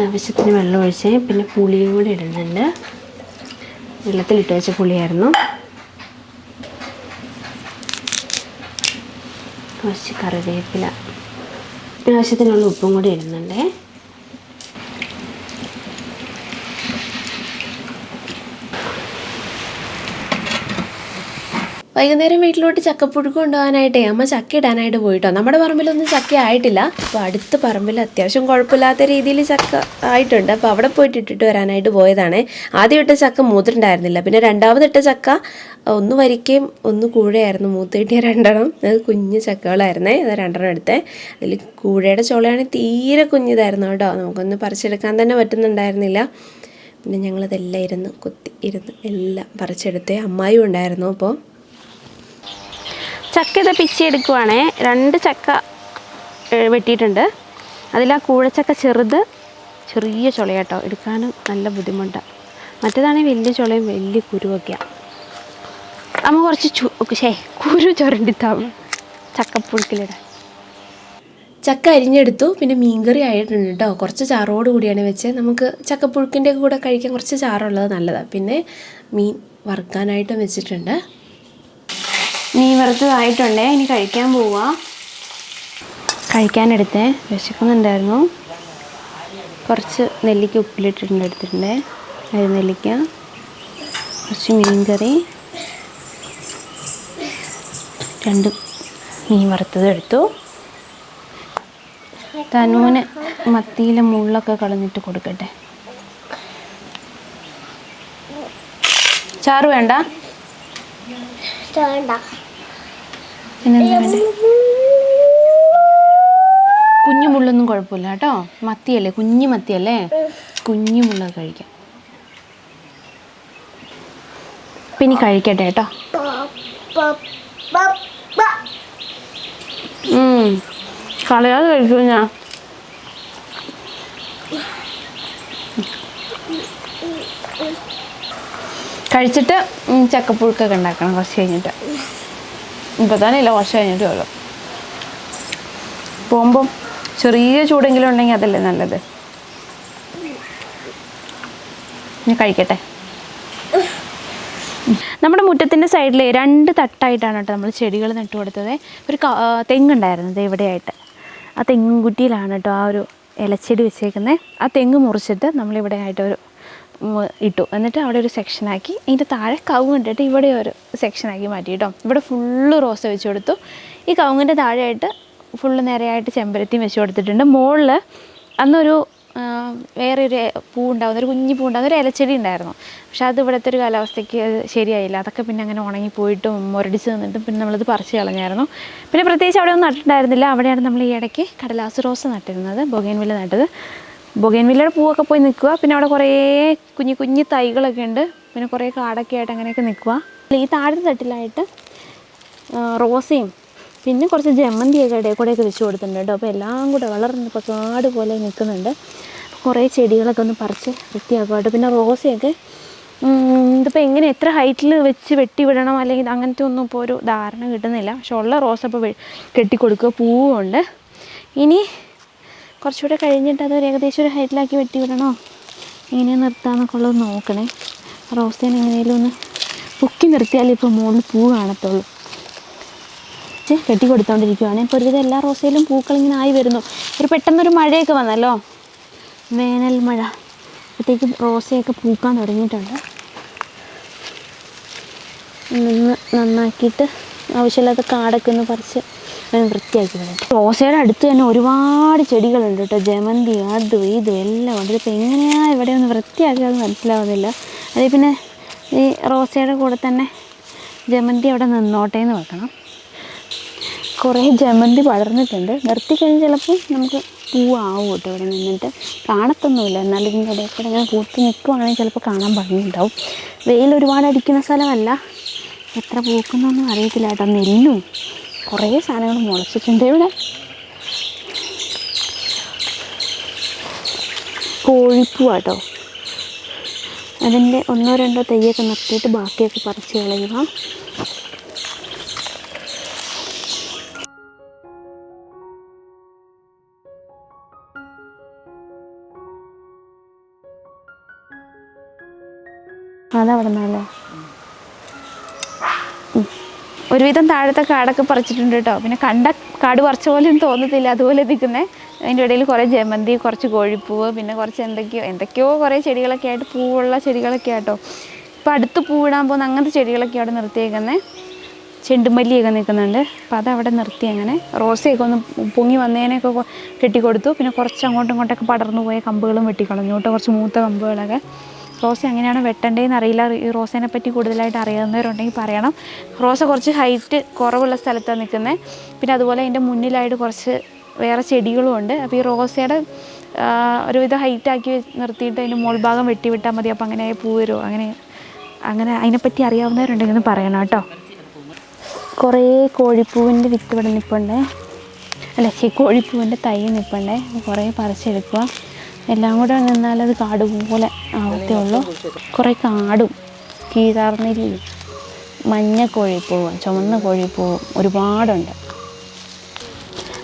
ആവശ്യത്തിന് വെള്ളം ഒഴിച്ച് പിന്നെ പുളിയും കൂടി ഇടുന്നുണ്ട്. വെള്ളത്തിലിട്ട് വെച്ച പുളിയായിരുന്നു. കുറച്ച് കറിവേപ്പില. ആവശ്യത്തിനുള്ള ഉപ്പും കൂടി ഇടുന്നുണ്ടേ. വൈകുന്നേരം വീട്ടിലോട്ട് ചക്കപ്പുഴുക്ക് കൊണ്ടുപോകാനായിട്ടേ അമ്മ ചക്ക ഇടാനായിട്ട് പോയിട്ടോ. നമ്മുടെ പറമ്പിലൊന്നും ചക്ക ആയിട്ടില്ല. അപ്പോൾ അടുത്ത പറമ്പിൽ അത്യാവശ്യം കുഴപ്പമില്ലാത്ത രീതിയിൽ ചക്ക ആയിട്ടുണ്ട്. അപ്പോൾ അവിടെ പോയിട്ട് ഇട്ടിട്ട് വരാനായിട്ട് പോയതാണ്. ആദ്യം ഇട്ട ചക്ക മൂത്തിട്ടുണ്ടായിരുന്നില്ല. പിന്നെ രണ്ടാമതിട്ട ചക്ക ഒന്ന് വരിക്കയും ഒന്ന് കൂഴയായിരുന്നു. മൂത്ത് കിട്ടിയ രണ്ടെണ്ണം. അത് കുഞ്ഞു ചക്കകളായിരുന്നേ. അത് രണ്ടെണ്ണം എടുത്തേ. അതിൽ കൂഴയുടെ ചോളയാണെങ്കിൽ തീരെ കുഞ്ഞിതായിരുന്നു കേട്ടോ. നമുക്കൊന്ന് പറിച്ചെടുക്കാൻ തന്നെ പറ്റുന്നുണ്ടായിരുന്നില്ല. പിന്നെ ഞങ്ങളതെല്ലാം ഇരുന്ന് കുത്തി ഇരുന്ന് എല്ലാം പറിച്ചെടുത്തേ. അമ്മായും ഉണ്ടായിരുന്നു. അപ്പോൾ ചക്ക ഇത് പിച്ചെടുക്കുവാണേ രണ്ട് ചക്ക വെട്ടിയിട്ടുണ്ട്. അതിൽ ആ കൂഴച്ചക്ക ചെറുത് ചെറിയ ചുളയാട്ടോ. എടുക്കാനും നല്ല ബുദ്ധിമുട്ടാണ് മറ്റേതാണെങ്കിൽ വലിയ ചുളയും വലിയ കുരുവൊക്കെയാണ് നമ്മൾ കുറച്ച് ചു കുരു ചുരണ്ടിത്താവും ചക്കപ്പുഴുക്കിലിടാൻ. ചക്ക അരിഞ്ഞെടുത്തു. പിന്നെ മീൻകറി ആയിട്ടുണ്ട് കേട്ടോ. കുറച്ച് ചാറോട് കൂടിയാണ് വെച്ച്. നമുക്ക് ചക്കപ്പുഴുക്കിന്റെ കൂടെ കഴിക്കാൻ കുറച്ച് ചാറുള്ളത് നല്ലതാണ് പിന്നെ മീൻ വറുക്കാനായിട്ടും വെച്ചിട്ടുണ്ട്. മീൻ വറുത്തതായിട്ടുണ്ടേ ഇനി കഴിക്കാൻ പോവാ. കഴിക്കാനെടുത്തേ. വിശക്കുന്നുണ്ടായിരുന്നു. കുറച്ച് നെല്ലിക്ക ഉപ്പിലിട്ടിട്ടുണ്ട് എടുത്തിട്ടുണ്ട്. അരി നെല്ലിക്ക കുറച്ച് മീൻ കറി രണ്ട് മീൻ വറുത്തത് എടുത്തു. തനൂന് മത്തിയിലെ മുള്ളൊക്കെ കളഞ്ഞിട്ട് കൊടുക്കട്ടെ. ചാറ് വേണ്ട? വേണ്ടേ. കുഞ്ഞു മുള്ളൊന്നും കുഴപ്പമില്ല കേട്ടോ. മത്തിയല്ലേ? കുഞ്ഞു മത്തിയല്ലേ? കുഞ്ഞു മുള്ള കഴിക്കാം. പിന്നെ കഴിക്കട്ടെ കേട്ടോ. കളയാതെ കഴിക്കും ഞാൻ കഴിച്ചിട്ട് ചക്കപ്പുഴുക്കൊക്കെ ഉണ്ടാക്കണം കുറച്ച് കഴിഞ്ഞിട്ട്. ഇപ്പം തന്നെ ഇല്ല കുറച്ച് കഴിഞ്ഞിട്ടേ ഉള്ളൂ പോകുമ്പം ചെറിയ ചൂടെങ്കിലും ഉണ്ടെങ്കിൽ അതല്ലേ നല്ലത്. ഞാൻ കഴിക്കട്ടെ. നമ്മുടെ മുറ്റത്തിന്റെ സൈഡിൽ രണ്ട് തട്ടായിട്ടാണ് കേട്ടോ നമ്മൾ ചെടികൾ നട്ടു കൊടുത്തത്. ഒരു ക- ആ, തെങ്ങും തെങ്ങുകുറ്റിയിലാണ് കേട്ടോ ആ ഒരു ഇലച്ചെടി വെച്ചേക്കുന്നത് ആ തെങ്ങ് മുറിച്ചിട്ട് നമ്മളിവിടെ ആയിട്ട് ഒരു ഉം, ഇട്ടു. എന്നിട്ട് അവിടെ ഒരു സെക്ഷനാക്കി ഇതിന്റെ താഴെ കവുങ്ങ് ഇട്ടിട്ട് ഇവിടെ ഒരു സെക്ഷനാക്കി മാറ്റി കേട്ടോ. ഇവിടെ ഫുള്ള് റോസ് വെച്ച് കൊടുത്തു. ഈ കവുങ്ങിന്റെ താഴെയായിട്ട് ഫുള്ള് നിരയായിട്ട് ചെമ്പരത്തിയും വെച്ച് കൊടുത്തിട്ടുണ്ട്. മുകളിൽ അന്നൊരു വേറെ ഒരു പൂ ഉണ്ടാകുന്ന ഒരു കുഞ്ഞു പൂ ഉണ്ടാകുന്ന ഒരു ഇലച്ചെടി ഉണ്ടായിരുന്നു. പക്ഷേ അത് ഇവിടുത്തെ ഒരു കാലാവസ്ഥയ്ക്ക് ശരിയായില്ല. അതൊക്കെ പിന്നെ അങ്ങനെ ഉണങ്ങി ഉണങ്ങിപ്പോയിട്ടും മുരടിച്ച് നിന്നിട്ടും പിന്നെ നമ്മളത് പറിച്ച് കളഞ്ഞായിരുന്നു. പിന്നെ പ്രത്യേകിച്ച് അവിടെ ഒന്നും നട്ടിട്ടുണ്ടായിരുന്നില്ല. അവിടെയാണ് നമ്മൾ ഈ ഇടയ്ക്ക് കടലാസ് റോസ് നട്ടിരുന്നത്. ബൊഗൈൻവില്ല നട്ടത്. ബൊഗൈൻവില്ലയുടെ പൂവൊക്കെ പോയി നിൽക്കുക. പിന്നെ അവിടെ കുറേ കുഞ്ഞു കുഞ്ഞു തൈകളൊക്കെ ഉണ്ട്. പിന്നെ കുറേ കാടൊക്കെ ആയിട്ട് അങ്ങനെയൊക്കെ നിൽക്കുക. ഈ താഴത്തെ തട്ടിലായിട്ട് റോസയും പിന്നെ കുറച്ച് ജമന്തിയൊക്കെ ഇടയിൽ കൂടെയൊക്കെ വെച്ച് കൊടുത്തിട്ടുണ്ട് കേട്ടോ. അപ്പോൾ എല്ലാം കൂടെ വളർന്ന് ഇപ്പോൾ കാട് പോലെ നിൽക്കുന്നുണ്ട്. കുറേ ചെടികളൊക്കെ ഒന്ന് പറിച്ച് വൃത്തിയാക്കുമായിട്ട് പിന്നെ റോസയൊക്കെ ഇതിപ്പോൾ എങ്ങനെ എത്ര ഹൈറ്റിൽ വെച്ച് വെട്ടി വിടണം അല്ലെങ്കിൽ അങ്ങനത്തെ ഒന്നും ഇപ്പോൾ ഒരു ധാരണ കിട്ടുന്നില്ല. പക്ഷെ ഉള്ള റോസ ഇപ്പോൾ കെട്ടിക്കൊടുക്കുക. പൂവുമുണ്ട്. ഇനി കുറച്ചുകൂടെ കഴിഞ്ഞിട്ട് അതൊരു ഏകദേശം ഒരു ഹൈറ്റിലാക്കി വെട്ടി വിടണോ? എങ്ങനെയാണ് നിർത്താമെന്നൊക്കെ ഉള്ളത് നോക്കണേ. റോസേനെ എങ്ങനെയും ഒന്ന് പൊക്കി നിർത്തിയാലേ ഇപ്പോൾ മുകളിൽ പൂ കാണത്തുള്ളൂ. വെച്ച് കെട്ടി കൊടുത്തോണ്ടിരിക്കുവാണ് ഇപ്പോൾ ഒരുവിധം എല്ലാ റോസയിലും പൂക്കൾ ഇങ്ങനെ ആയി വരുന്നു. ഒരു പെട്ടെന്നൊരു മഴയൊക്കെ വന്നല്ലോ? വേനൽ മഴ. അപ്പോഴത്തേക്കും റോസയൊക്കെ പൂക്കാൻ തുടങ്ങിയിട്ടുണ്ട്. നിന്ന് നന്നാക്കിയിട്ട് ആവശ്യമില്ലാത്ത കാടൊക്കെ ഒന്ന് പറിച്ച് വൃത്തിയാക്കി വിടാം റോസയുടെ അടുത്ത് തന്നെ ഒരുപാട് ചെടികളുണ്ട് കേട്ടോ. ജമന്തി അതും ഇതും എല്ലാം ഉണ്ട്. ഇതിപ്പോൾ എങ്ങനെയാണ് ഇവിടെ ഒന്ന് വൃത്തിയാക്കിയത് മനസ്സിലാവുന്നില്ല. അതേ പിന്നെ ഈ റോസയുടെ കൂടെ തന്നെ ജമന്തി അവിടെ നിന്നോട്ടെ എന്ന് വെക്കണം. കുറേ ജമന്തി വളർന്നിട്ടുണ്ട്. നിർത്തി കഴിഞ്ഞ് ചിലപ്പോൾ നമുക്ക് പൂവാവും കേട്ടോ ഇവിടെ നിന്നിട്ട്. കാണത്തൊന്നുമില്ല. എന്നാലും ഇതിന്റെ ഇടയിൽ കൂടെ ഇങ്ങനെ പൂത്ത് നിൽക്കുവാണെങ്കിൽ ചിലപ്പോൾ കാണാൻ ഭംഗിയുണ്ടാവും. വെയിൽ ഒരുപാട് അടിക്കുന്ന സ്ഥലമല്ല. എത്ര പൂക്കുന്നൊന്നും അറിയത്തില്ല കേട്ടോ. നെല്ലും കുറേ സാധനങ്ങൾ മുളച്ചിട്ടുണ്ട് ഇവിടെ. കോഴിപ്പൂവാട്ടോ. അതിന്റെ ഒന്നോ രണ്ടോ തെയ്യൊക്കെ നിർത്തിയിട്ട് ബാക്കിയൊക്കെ പറിച്ച് കളയുക. അതവിടെ നിന്നല്ലേ. ഒരുവിധം താഴത്തെ കാടൊക്കെ പറിച്ചിട്ടുണ്ട് കേട്ടോ. പിന്നെ കണ്ട കാട് പറിച്ച പോലെയും തോന്നത്തില്ല. അതുപോലെ നിൽക്കുന്നേ. അതിന്റെ ഇടയിൽ കുറേ ജമന്തി കുറച്ച് കോഴിപ്പൂവ് പിന്നെ കുറച്ച് എന്തൊക്കെയോ എന്തൊക്കെയോ കുറേ ചെടികളൊക്കെ ആയിട്ട് പൂവുള്ള ചെടികളൊക്കെ ആട്ടോ. ഇപ്പോൾ അടുത്ത് പൂവിടാൻ പോകുന്ന അങ്ങനത്തെ ചെടികളൊക്കെ അവിടെ നിർത്തിയേക്കുന്നത് ചെണ്ടുമല്ലിയൊക്കെ നിൽക്കുന്നുണ്ട്. അപ്പോൾ അതവിടെ നിർത്തി അങ്ങനെ. റോസയൊക്കെ ഒന്ന് പൊങ്ങി വന്നതിനെയൊക്കെ കെട്ടിക്കൊടുത്തു. പിന്നെ കുറച്ച് അങ്ങോട്ടും ഇങ്ങോട്ടൊക്കെ പടർന്നു പോയ കമ്പുകളും വെട്ടിക്കളഞ്ഞു കേട്ടോ. കുറച്ച് മൂത്ത കമ്പുകളൊക്കെ. റോസ എങ്ങനെയാണ് വെട്ടേണ്ടതെന്ന് അറിയില്ല. ഈ റോസേനെ പറ്റി കൂടുതലായിട്ട് അറിയാവുന്നവരുണ്ടെങ്കിൽ പറയണം. റോസ കുറച്ച് ഹൈറ്റ് കുറവുള്ള സ്ഥലത്താണ് നിൽക്കുന്നത്. പിന്നെ അതുപോലെ അതിന്റെ മുന്നിലായിട്ട് കുറച്ച് വേറെ ചെടികളും ഉണ്ട്. അപ്പോൾ ഈ റോസയുടെ ഒരുവിധം ഹൈറ്റാക്കി നിർത്തിയിട്ട് അതിന്റെ മോൾ ഭാഗം വെട്ടിവിട്ടാൽ മതി. അപ്പോൾ അങ്ങനെ പൂ വരുമോ അങ്ങനെ അങ്ങനെ അതിനെപ്പറ്റി അറിയാവുന്നവരുണ്ടെങ്കിൽ ഒന്ന് പറയണം കേട്ടോ. കുറേ കോഴിപ്പൂവിന്റെ വിത്ത് ഇവിടെ നിൽപ്പുണ്ടേ. അല്ല കോഴിപ്പൂവിന്റെ തൈ നിൽപ്പുണ്ടേ. കുറേ പറിച്ചെടുക്കുക. എല്ലാം കൂടെ നിന്നാലത് കാട് പോലെ ആവത്തേ ഉള്ളൂ. കുറേ കാടും കീഴാർനെല്ലിയും മഞ്ഞ കോഴിപ്പൂവും ചുമന്ന പൂവും ഒരുപാടുണ്ട്.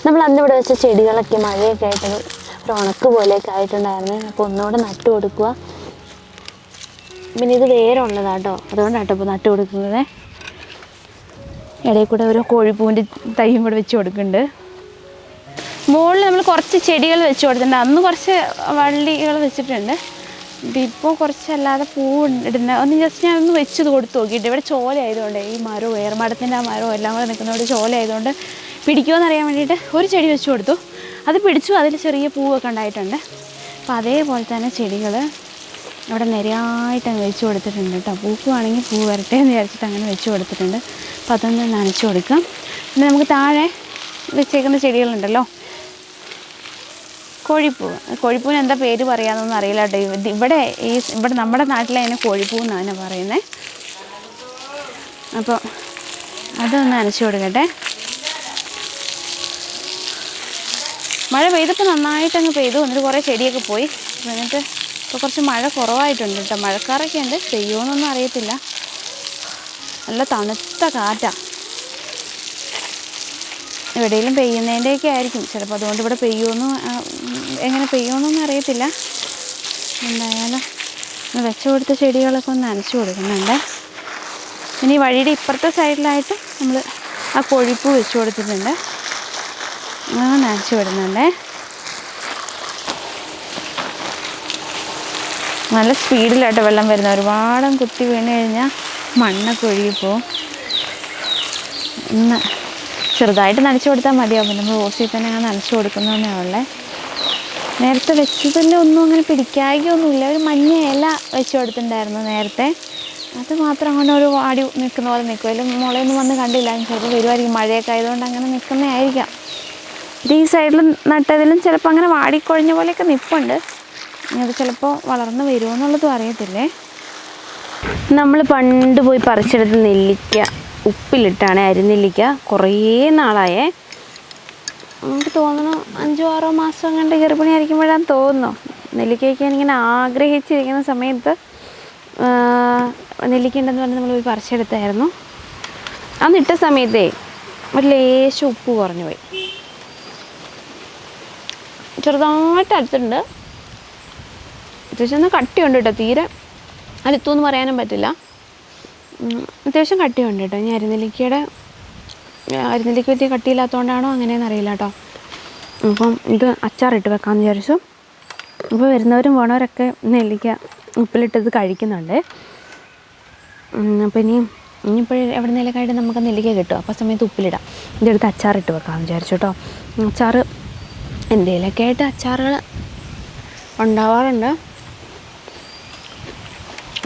നമ്മൾ അന്ന് ഇവിടെ വെച്ച ചെടികളൊക്കെ മഴയൊക്കെ ആയിട്ട് ഒരു ഉണക്ക് പോലെയൊക്കെ ആയിട്ടുണ്ടായിരുന്നു. അപ്പോൾ ഒന്നുകൂടെ നട്ടു കൊടുക്കുക. പിന്നെ ഇത് വേറെ ഉള്ളതാട്ടോ. അതുകൊണ്ടാട്ടോ ഇപ്പോൾ നട്ടു കൊടുക്കുന്നത്. ഇടയിൽ കൂടെ ഒരു കോഴിപ്പൂവിന്റെ തൈയും കൂടെ വെച്ച് കൊടുക്കുന്നുണ്ട്. മുകളിൽ നമ്മൾ കുറച്ച് ചെടികൾ വെച്ച് കൊടുത്തിട്ടുണ്ട്. അന്ന് കുറച്ച് വള്ളികൾ വെച്ചിട്ടുണ്ട്. ഇപ്പോൾ കുറച്ചല്ലാതെ പൂ ഇടുന്ന ഒന്ന് ജസ്റ്റ് ഞാൻ ഒന്ന് വെച്ച് കൊടുത്ത് നോക്കിയിട്ട് ഇവിടെ ചോല ആയതുകൊണ്ട് ഈ മരവും ഏർമടത്തിന്റെ ആ മരവും എല്ലാം കൂടെ നിൽക്കുന്നതുകൊണ്ട് ചോല ആയതുകൊണ്ട് പിടിക്കുമോ എന്നറിയാൻ വേണ്ടിയിട്ട് ഒരു ചെടി വെച്ച് കൊടുത്തു. അത് പിടിച്ചു അതിൽ ചെറിയ പൂവൊക്കെ ഉണ്ടായിട്ടുണ്ട്. അപ്പോൾ അതേപോലെ തന്നെ ചെടികൾ അവിടെ നിരയായിട്ട് അങ്ങ് വെച്ച് കൊടുത്തിട്ടുണ്ട് കേട്ടോ. പൂക്കുവാണെങ്കിൽ പൂ വരട്ടെ എന്ന് വിചാരിച്ചിട്ട് അങ്ങനെ വെച്ച് കൊടുത്തിട്ടുണ്ട്. അപ്പോൾ അതൊന്ന് നനച്ച് കൊടുക്കാം. പിന്നെ നമുക്ക് താഴെ വെച്ചേക്കുന്ന ചെടികളുണ്ടല്ലോ. കോഴിപ്പൂവ് കോഴിപ്പൂവിന് എന്താ പേര് പറയാമെന്നൊന്നും അറിയില്ല കേട്ടോ. ഇവിടെ ഈ ഇവിടെ നമ്മുടെ നാട്ടിലെ അതിനെ കോഴിപ്പൂ എന്നാണ് പറയുന്നത് അപ്പോൾ അതൊന്ന് അനച്ചു കൊടുക്കട്ടെ. മഴ പെയ്തപ്പോൾ നന്നായിട്ട് അങ്ങ് പെയ്തു. എന്നിട്ട് കുറേ ചെടിയൊക്കെ പോയി. എന്നിട്ട് ഇപ്പോൾ കുറച്ച് മഴ കുറവായിട്ടുണ്ട് കേട്ടോ. മഴക്കാറൊക്കെ ഉണ്ട്. പെയ്യുമെന്നൊന്നും അറിയത്തില്ല. നല്ല തണുത്ത കാറ്റാണ് എവിടെയെങ്കിലും പെയ്യുന്നതിന്റെയൊക്കെ ആയിരിക്കും. ചിലപ്പോൾ അതുകൊണ്ട് ഇവിടെ പെയ്യുമെന്ന് എങ്ങനെ പെയ്യുമെന്നൊന്നും അറിയത്തില്ല. എന്തായാലും ഒന്ന് വെച്ച് കൊടുത്ത ചെടികളൊക്കെ ഒന്ന് നനച്ചു കൊടുക്കുന്നുണ്ട്. ഇനി വഴിയുടെ ഇപ്പുറത്തെ സൈഡിലായിട്ട് നമ്മൾ ആ കൊഴിപ്പ് വെച്ച് കൊടുത്തിട്ടുണ്ട്. നനച്ച് വിടുന്നുണ്ട് നല്ല സ്പീഡിലായിട്ട് വെള്ളം വരുന്നത് ഒരുപാടും കുത്തി വീണ് കഴിഞ്ഞാൽ മണ്ണൊക്കെ ഒഴുകിപ്പോവും ഒന്ന് ചെറുതായിട്ട് നനച്ചു കൊടുത്താൽ മതിയാവും നമ്മൾ ഓസിൽ തന്നെ അങ്ങനെ നനച്ചു കൊടുക്കുന്നതന്നെ ഉള്ളേ നേരത്തെ വെച്ചതിൽ ഒന്നും അങ്ങനെ പിടിക്കായികൊന്നുമില്ല ഒരു മഞ്ഞ ഇല വെച്ച് കൊടുത്തിട്ടുണ്ടായിരുന്നു നേരത്തെ. അത് മാത്രം അങ്ങനെ ഒരു വാടി നിൽക്കുന്ന പോലെ നിൽക്കും. അതിൽ മുളയൊന്നും വന്ന് കണ്ടില്ല. ചിലപ്പോൾ വരുമായിരിക്കും മഴയൊക്കെ ആയതുകൊണ്ട് അങ്ങനെ നിൽക്കുന്നതായിരിക്കാം. ഇത് ഈ സൈഡിൽ നട്ടതിലും ചിലപ്പോൾ അങ്ങനെ വാടിക്കൊഴിഞ്ഞ പോലെയൊക്കെ നിൽപ്പുണ്ട്. അത് ചിലപ്പോൾ വളർന്ന് വരുമോ എന്നുള്ളതും അറിയത്തില്ലേ? നമ്മൾ പണ്ട് പോയി പറിച്ചെടുത്ത് നെല്ലിക്ക. ഉപ്പിലിട്ടാണ് അരിനെല്ലിക്ക. കുറേ നാളായേ. എനിക്ക് തോന്നുന്നു അഞ്ചോ ആറോ മാസം കണ്ട് ഗർഭിണി ആയിരിക്കുമ്പോഴാണ് തോന്നുന്നു. നെല്ലിക്കയ്ക്ക് ഞാനിങ്ങനെ ആഗ്രഹിച്ചിരിക്കുന്ന സമയത്ത് നെല്ലിക്ക ഉണ്ടെന്ന് പറഞ്ഞ് നമ്മൾ പോയി പറിച്ചെടുത്തായിരുന്നു. അന്നിട്ട സമയത്തേ ഒരു ലേശം ഉപ്പ് കുറഞ്ഞു പോയി. ചെറുതായിട്ട് അടുത്തുണ്ട് അത്യാവശ്യം കട്ടിയുണ്ട് കേട്ടോ തീരെ അടുത്തു പറയാനും പറ്റില്ല. അത്യാവശ്യം കട്ടിയുണ്ട് കേട്ടോ. ഇനി അരുന്നെല്ലിക്കയുടെ അരുന്നെല്ലിക്ക പറ്റിയ കട്ടിയില്ലാത്തതുകൊണ്ടാണോ അങ്ങനെയെന്ന് അറിയില്ല കേട്ടോ. അപ്പം ഇത് അച്ചാറിട്ട് വെക്കാമെന്ന് വിചാരിച്ചു. അപ്പോൾ വരുന്നവരും പോണവരൊക്കെ നെല്ലിക്ക ഉപ്പിലിട്ടത് കഴിക്കുന്നുണ്ട്. അപ്പോൾ ഇനി ഇനിയിപ്പോൾ എവിടെ നിന്നൊക്കെ ആയിട്ട് നമുക്ക് നെല്ലിക്ക കിട്ടും? അപ്പോൾ സമയത്ത് ഉപ്പിലിടാം. ഇതെടുത്ത് അച്ചാറിട്ട് വെക്കാമെന്ന് വിചാരിച്ചു കേട്ടോ. അച്ചാർ എന്തെങ്കിലുമൊക്കെ ആയിട്ട് അച്ചാറുകൾ ഉണ്ടാവാറുണ്ട്.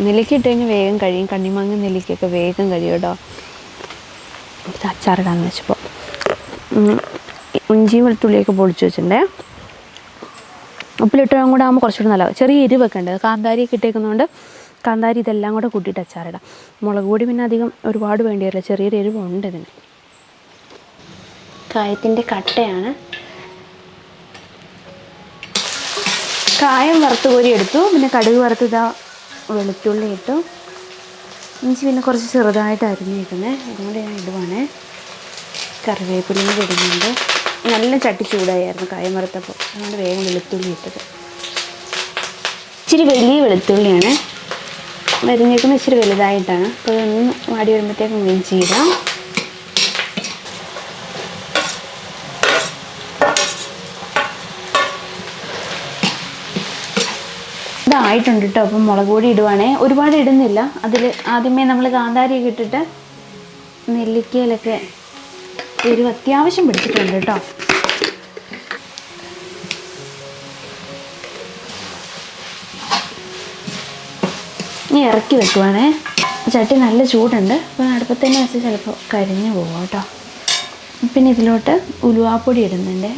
നെല്ലിക്ക ഇട്ട് കഴിഞ്ഞാൽ വേഗം കഴിയും. കണ്ണിമാങ്ങ നെല്ലിക്കയൊക്കെ വേഗം കഴിയും കേട്ടോ. അച്ചാറിടാന്ന് വെച്ചപ്പോൾ ഇഞ്ചി വെളുത്തുള്ളിയൊക്കെ പൊടിച്ച് വെച്ചിട്ടുണ്ടേ. ഉപ്പിലിട്ടും കൂടെ ആകുമ്പോൾ കുറച്ചുകൂടി നല്ലതാണ് ചെറിയ എരിവൊക്കെ ഉണ്ട്. കാന്താരിയൊക്കെ ഇട്ടേക്കുന്നതുകൊണ്ട് കാന്താരി ഇതെല്ലാം കൂടെ കൂട്ടിയിട്ട് അച്ചാറിടാം. മുളക് പൊടി പിന്നെ അധികം ഒരുപാട് വേണ്ടി വരില്ല ചെറിയൊരു എരിവുണ്ട് ഇതിന്. കായത്തിന്റെ കട്ടയാണ്. കായം വറുത്ത് കോരി എടുത്തു. പിന്നെ കടുക് വറുത്ത് ഇതാ വെളുത്തുള്ളി ഇട്ടു ഇഞ്ചി പിന്നെ കുറച്ച് ചെറുതായിട്ട് അരിഞ്ഞിരിക്കുന്നത് അതുകൊണ്ട് ഞാൻ ഇടുവാണ്. കറിവേപ്പിലയും ഇടുന്നുണ്ട്. നല്ല ചട്ടി ചൂടായിരുന്നു കായം വറുത്തപ്പോൾ അതുകൊണ്ട് വേഗം വെളുത്തുള്ളി ഇട്ടത് ഇച്ചിരി വലിയ വെളുത്തുള്ളിയാണ്. മരിഞ്ഞേക്കുന്നത് ഇച്ചിരി വലുതായിട്ടാണ്. അപ്പോൾ അതൊന്ന് വാടി വരുമ്പോഴത്തേക്കും ഇഞ്ചി ഇടാം ഇതായിട്ടുണ്ട് കേട്ടോ അപ്പം മുളക് പൊടി ഇടുവാണേ. ഒരുപാട് ഇടുന്നില്ല. അതിൽ ആദ്യമേ നമ്മൾ കാന്താരിയൊക്കെ ഇട്ടിട്ട് നെല്ലിക്കയിലൊക്കെ എരിവ് അത്യാവശ്യം പിടിച്ചിട്ടുണ്ട് കേട്ടോ ഇനി ഇറക്കി വെക്കുവാണേ. ചട്ടി നല്ല ചൂടുണ്ട്. അപ്പോൾ അടുപ്പത്ത് തന്നെ വെച്ച് ചിലപ്പോൾ കരിഞ്ഞു പോകും കേട്ടോ പിന്നെ ഇതിലോട്ട് ഉലുവാപ്പൊടി ഇടുന്നുണ്ട്.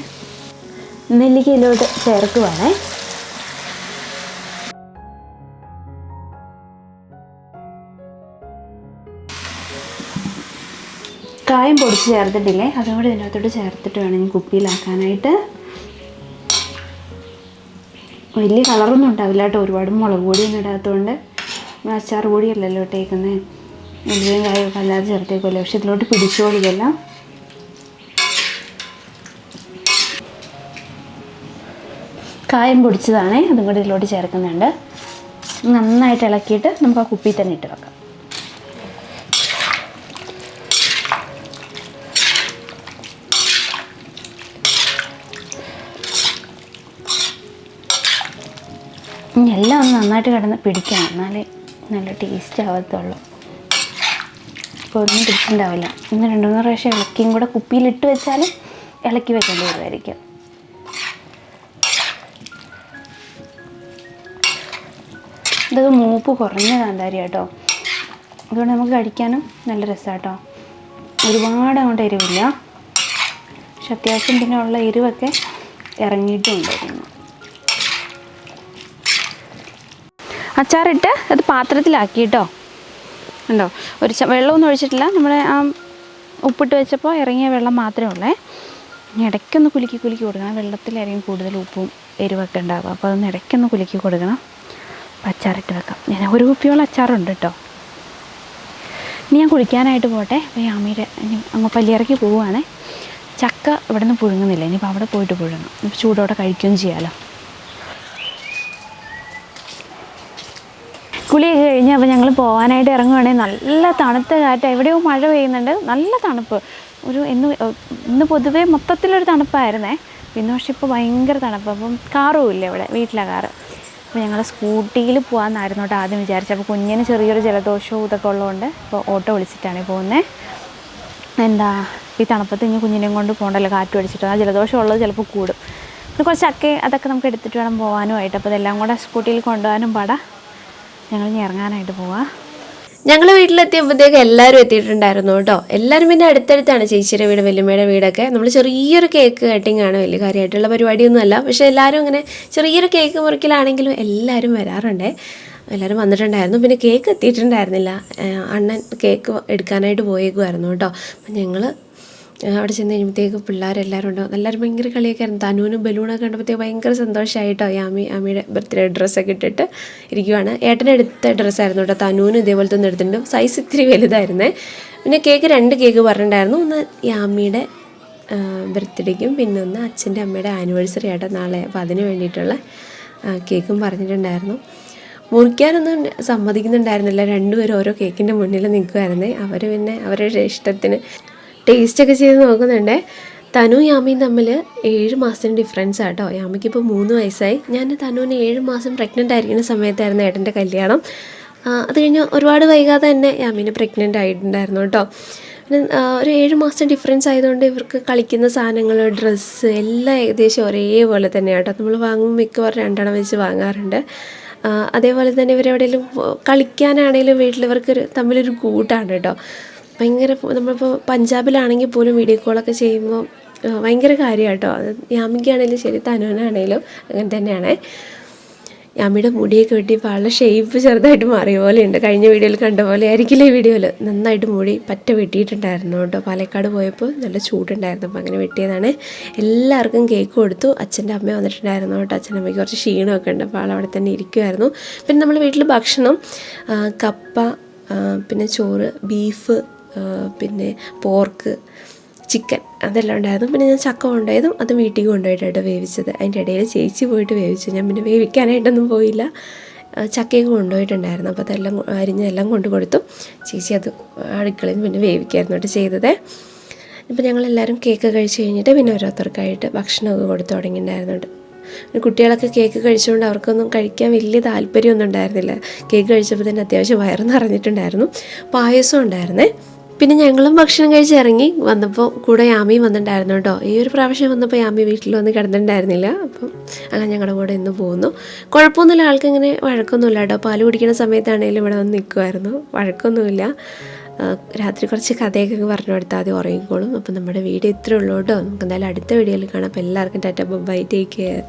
നെല്ലിക്കയിലോട്ട് ചേർക്കുവാണേ. കായം പൊടിച്ച് ചേർത്തിട്ടില്ലേ? അതുകൂടി ഇതിനകത്തോട്ട് ചേർത്തിട്ട് വേണം ഇനി കുപ്പിയിലാക്കാനായിട്ട്. വലിയ കളറൊന്നും ഉണ്ടാവില്ല കേട്ടോ. ഒരുപാട് മുളക് പൊടിയൊന്നും ഇടാത്തതുകൊണ്ട് അച്ചാർ പൊടിയല്ലല്ലോ ഇട്ടേക്കുന്നത് ഉള്ളിയും കായൊക്കെ അല്ലാതെ ചേർത്തേക്കുമല്ലോ പക്ഷെ ഇതിലോട്ട് പിടിച്ചോളൂ ഇതെല്ലാം കായം പൊടിച്ചതാണേ. അതും കൂടി ഇതിലോട്ട് ചേർക്കുന്നുണ്ട്. നന്നായിട്ട് ഇളക്കിയിട്ട് നമുക്ക് ആ കുപ്പിയിൽ തന്നെ ഇട്ട് വെക്കാം. എല്ലാം ഒന്ന് നന്നായിട്ട് കിടന്ന് പിടിക്കണം. എന്നാലേ നല്ല ടേസ്റ്റ് ആവത്തുള്ളൂ. അപ്പോൾ ഒന്നും പിടിച്ചിട്ടുണ്ടാവില്ല ഇന്ന് രണ്ട് മൂന്ന് പ്രാവശ്യം ഇളക്കിയും കൂടെ കുപ്പിയിലിട്ട് വെച്ചാൽ ഇളക്കി വെക്കേണ്ടി വരുമായിരിക്കും. ഇതൊക്കെ മൂപ്പ് കുറഞ്ഞ കാന്താരി കേട്ടോ. അതുകൊണ്ട് നമുക്ക് കഴിക്കാനും നല്ല രസമാണ് കേട്ടോ. ഒരുപാട് അങ്ങോട്ട് എരിവില്ല. പക്ഷെ അത്യാവശ്യം പിന്നെ ഉള്ള എരിവൊക്കെ ഇറങ്ങിയിട്ടുണ്ടായിരുന്നു. അച്ചാറിട്ട് അത് പാത്രത്തിലാക്കി കേട്ടോ ഉണ്ടോ ഒരു വെള്ളമൊന്നും ഒഴിച്ചിട്ടില്ല. നമ്മുടെ ആ ഉപ്പിട്ട് വെച്ചപ്പോൾ ഇറങ്ങിയ വെള്ളം മാത്രമേ ഉള്ളേ. ഇടയ്ക്കൊന്ന് കുലുക്കി കുലുക്കി കൊടുക്കണം. വെള്ളത്തിൽ ഇറങ്ങി കൂടുതൽ ഉപ്പും എരിവൊക്കെ ഉണ്ടാകും അപ്പോൾ അതൊന്ന് ഇടയ്ക്കൊന്ന് കുലുക്കി കൊടുക്കണം. അച്ചാറിട്ട് വെക്കാം. ഞാൻ ഒരു കുപ്പിയോളം അച്ചാറുണ്ട് കേട്ടോ. ഇനി ഞാൻ കുളിക്കാനായിട്ട് പോട്ടെ. അപ്പോൾ ഈ അമ്മയുടെ അങ്ങ് പല്ലിയിറക്കി പോവുകയാണേ. ചക്ക ഇവിടെ നിന്ന് പുഴുങ്ങുന്നില്ല. ഇനിയിപ്പോൾ അവിടെ പോയിട്ട് പുഴുങ്ങും ചൂടോടെ കഴിക്കുകയും ചെയ്യാമല്ലോ കുളിയൊക്കെ കഴിഞ്ഞ് അപ്പോൾ ഞങ്ങൾ പോകാനായിട്ട് ഇറങ്ങുവാണെങ്കിൽ നല്ല തണുത്ത കാറ്റ്. എവിടെയോ മഴ പെയ്യുന്നുണ്ട്. നല്ല തണുപ്പ്. ഒരു ഇന്ന് ഇന്ന് പൊതുവേ മൊത്തത്തിലൊരു തണുപ്പായിരുന്നേ. പിന്നെ പക്ഷെ ഇപ്പോൾ ഭയങ്കര തണുപ്പ്. അപ്പം കാറും ഇല്ല ഇവിടെ വീട്ടിലെ കാറ്. അപ്പോൾ ഞങ്ങൾ സ്കൂട്ടിയിൽ പോകാമെന്നായിരുന്നു കേട്ടോ ആദ്യം വിചാരിച്ചത്. അപ്പോൾ കുഞ്ഞിന് ചെറിയൊരു ജലദോഷവും ഇതൊക്കെ ഉള്ളതുകൊണ്ട് ഇപ്പോൾ ഓട്ടോ വിളിച്ചിട്ടാണ് പോകുന്നത് എന്താ ഈ തണുപ്പത്ത് ഇനി കുഞ്ഞിനെയും കൊണ്ട് പോകണ്ടല്ലോ കാറ്റ് അടിച്ചിട്ട്. ആ ജലദോഷം ഉള്ളത് ചിലപ്പോൾ കൂടും. പിന്നെ കുറച്ച് ചക്ക അതൊക്കെ നമുക്ക് എടുത്തിട്ട് വേണം പോകാനുമായിട്ട് അപ്പോൾ ഇതെല്ലാം കൂടെ സ്കൂട്ടിയിൽ കൊണ്ടുപോകാനും പാടാ. ഞങ്ങൾ ഇനി ഇറങ്ങാനായിട്ട് പോവാം. ഞങ്ങൾ വീട്ടിലെത്തിയപ്പോഴത്തേക്ക് എല്ലാവരും എത്തിയിട്ടുണ്ടായിരുന്നു കേട്ടോ. എല്ലാവരും പിന്നെ അടുത്തടുത്താണ് ചേച്ചിയുടെ വീട് വലിയമ്മയുടെ വീടൊക്കെ. നമ്മൾ ചെറിയൊരു കേക്ക് കട്ടിംഗ് ആണ് വലിയ കാര്യമായിട്ടുള്ള പരിപാടിയൊന്നുമല്ല പക്ഷേ എല്ലാവരും ഇങ്ങനെ ചെറിയൊരു കേക്ക് മുറിക്കലാണെങ്കിലും എല്ലാവരും വരാറുണ്ടേ. എല്ലാവരും വന്നിട്ടുണ്ടായിരുന്നു. പിന്നെ കേക്ക് എത്തിയിട്ടുണ്ടായിരുന്നില്ല. അണ്ണൻ കേക്ക് എടുക്കാനായിട്ട് പോയേക്കുമായിരുന്നു കേട്ടോ. അപ്പം ഞങ്ങൾ അവിടെ ചെന്ന് കഴിയുമ്പോഴത്തേക്ക് പിള്ളേരെല്ലാവരും ഉണ്ടാവും. എല്ലാവരും ഭയങ്കര കളിയൊക്കെ ആയിരുന്നു തനൂനും ബലൂണൊക്കെ കണ്ടപ്പോഴത്തേക്ക് ഭയങ്കര സന്തോഷമായിട്ടോ യാമി ആമിയുടെ ബർത്ത്ഡേ ഡ്രസ്സൊക്കെ ഇട്ടിട്ട് ഇരിക്കുവാണ്. ഏട്ടൻ എടുത്ത ഡ്രസ്സായിരുന്നു കേട്ടോ. തനൂനും ഇതേപോലത്തെ ഒന്ന് എടുത്തിട്ടുണ്ട്. സൈസ് ഇത്തിരി വലുതായിരുന്നേ. പിന്നെ കേക്ക് രണ്ട് കേക്ക് പറഞ്ഞിട്ടുണ്ടായിരുന്നു. ഒന്ന് യാമിയുടെ ബർത്ത്ഡേക്കും പിന്നെ ഒന്ന് അച്ഛന്റെ അമ്മയുടെ ആനിവേഴ്സറി ആട്ടോ നാളെ. അപ്പോൾ അതിന് വേണ്ടിയിട്ടുള്ള കേക്കും പറഞ്ഞിട്ടുണ്ടായിരുന്നു. മുറിക്കാനൊന്നും സമ്മതിക്കുന്നുണ്ടായിരുന്നില്ല. രണ്ടുപേരും ഓരോ കേക്കിന്റെ മുന്നിൽ നിൽക്കുമായിരുന്നേ അവർ പിന്നെ അവരുടെ ഇഷ്ടത്തിന് ടേസ്റ്റൊക്കെ ചെയ്ത് നോക്കുന്നുണ്ടേ. തനു യാമിയും തമ്മിൽ ഏഴ് മാസത്തിന് ഡിഫറൻസ് ആട്ടോ. യാമിക്ക് ഇപ്പോൾ മൂന്ന് വയസ്സായി. ഞാൻ തനുവിന് ഏഴ് മാസം പ്രഗ്നന്റ് ആയിരിക്കുന്ന സമയത്തായിരുന്നു ഏട്ടന്റെ കല്യാണം. അത് കഴിഞ്ഞ് ഒരുപാട് വൈകാതെ തന്നെ യാമിന് പ്രഗ്നന്റ് ആയിട്ടുണ്ടായിരുന്നു കേട്ടോ. പിന്നെ ഒരു ഏഴ് മാസം ഡിഫറൻസ് ആയതുകൊണ്ട് ഇവർക്ക് കളിക്കുന്ന സാധനങ്ങൾ ഡ്രസ്സ് എല്ലാം ഏകദേശം ഒരേപോലെ തന്നെയാണ് കേട്ടോ. നമ്മൾ വാങ്ങുമ്പോൾ മിക്കവാറും രണ്ടെണ്ണം വെച്ച് വാങ്ങാറുണ്ട്. അതേപോലെ തന്നെ ഇവരെവിടെയെങ്കിലും കളിക്കാനാണെങ്കിലും വീട്ടിലിവർക്ക് ഒരു തമ്മിലൊരു കൂട്ടാണ് കേട്ടോ. ഭയങ്കര നമ്മളിപ്പോൾ പഞ്ചാബിലാണെങ്കിൽ പോലും വീഡിയോ കോളൊക്കെ ചെയ്യുമ്പോൾ ഭയങ്കര കാര്യമാണ് കേട്ടോ അത് യാമിക്കാണെങ്കിലും ശരി തനുവിനാണെങ്കിലും അങ്ങനെ തന്നെയാണ്. യാമിയുടെ മുടിയൊക്കെ വെട്ടി വളരെ ഷേപ്പ് ചെറുതായിട്ട് മാറിയ പോലെ ഉണ്ട് കഴിഞ്ഞ വീഡിയോയിൽ കണ്ട പോലെ ആയിരിക്കില്ല ഈ വീഡിയോയിൽ നന്നായിട്ട് മുടി പറ്റ വെട്ടിയിട്ടുണ്ടായിരുന്നു കേട്ടോ. പാലക്കാട് പോയപ്പോൾ നല്ല ചൂടുണ്ടായിരുന്നു. അപ്പോൾ അങ്ങനെ വെട്ടിയതാണ്. എല്ലാവർക്കും കേക്ക് കൊടുത്തു. അച്ഛന്റെ അമ്മ വന്നിട്ടുണ്ടായിരുന്നു കേട്ടോ. അച്ഛന്റെ അമ്മയ്ക്ക് കുറച്ച് ക്ഷീണമൊക്കെ ഉണ്ട്. അപ്പോൾ അവിടെ തന്നെ ഇരിക്കുമായിരുന്നു പിന്നെ നമ്മൾ വീട്ടിൽ ഭക്ഷണം കപ്പ പിന്നെ ചോറ് ബീഫ് പിന്നെ പോർക്ക് ചിക്കൻ അതെല്ലാം ഉണ്ടായിരുന്നു. പിന്നെ ഞാൻ ചക്ക കൊണ്ടുപോയതും അത് വീട്ടിൽ കൊണ്ടുപോയിട്ടാണ് വേവിച്ചത്. അതിന്റെ ഇടയിൽ ചേച്ചി പോയിട്ട് വേവിച്ചു. ഞാൻ പിന്നെ വേവിക്കാനായിട്ടൊന്നും പോയില്ല. ചക്കയും കൊണ്ടുപോയിട്ടുണ്ടായിരുന്നു. അപ്പോൾ അതെല്ലാം അരിഞ്ഞെല്ലാം കൊണ്ടു കൊടുത്തു. ചേച്ചി അത് അടുക്കളയിൽ പിന്നെ വേവിക്കായിരുന്നു കേട്ടോ ചെയ്തത്. ഇപ്പം ഞങ്ങളെല്ലാവരും കേക്ക് കഴിച്ച് കഴിഞ്ഞിട്ട് പിന്നെ ഓരോരുത്തർക്കായിട്ട് ഭക്ഷണമൊക്കെ കൊടുത്തു തുടങ്ങിയിട്ടുണ്ടായിരുന്നു കേട്ടോ. പിന്നെ കുട്ടികളൊക്കെ കേക്ക് കഴിച്ചുകൊണ്ട് അവർക്കൊന്നും കഴിക്കാൻ വലിയ താല്പര്യമൊന്നും ഉണ്ടായിരുന്നില്ല. കേക്ക് കഴിച്ചപ്പോൾ തന്നെ അത്യാവശ്യം വയറ് നിറഞ്ഞിട്ടുണ്ടായിരുന്നു. പായസം ഉണ്ടായിരുന്നേ. പിന്നെ ഞങ്ങളും ഭക്ഷണം കഴിച്ച് ഇറങ്ങി വന്നപ്പോൾ കൂടെ യാമിയും വന്നിട്ടുണ്ടായിരുന്നു കേട്ടോ. ഈ ഒരു പ്രാവശ്യം വന്നപ്പോൾ യാമി വീട്ടിൽ വന്ന് കിടന്നിട്ടുണ്ടായിരുന്നില്ല. അപ്പം അങ്ങനെ ഞങ്ങളുടെ കൂടെ ഇന്ന് പോകുന്നു. കുഴപ്പമൊന്നുമില്ല. ആൾക്ക് ഇങ്ങനെ വഴക്കൊന്നുമില്ല കേട്ടോ. പാൽ കുടിക്കുന്ന സമയത്താണെങ്കിലും ഇവിടെ വന്ന് നിൽക്കുമായിരുന്നു വഴക്കൊന്നുമില്ല. രാത്രി കുറച്ച് കഥയൊക്കെ പറഞ്ഞു കൊടുത്താൽ ആദ്യം ഉറങ്ങിക്കോളും. അപ്പം നമ്മുടെ വീട് ഇത്രയേ ഉള്ളൂ കേട്ടോ. നമുക്ക് എന്തായാലും അടുത്ത വീഡിയോയിൽ കാണാം. അപ്പോൾ എല്ലാവർക്കും ടാറ്റ ബൈ ടേക്ക് കെയർ.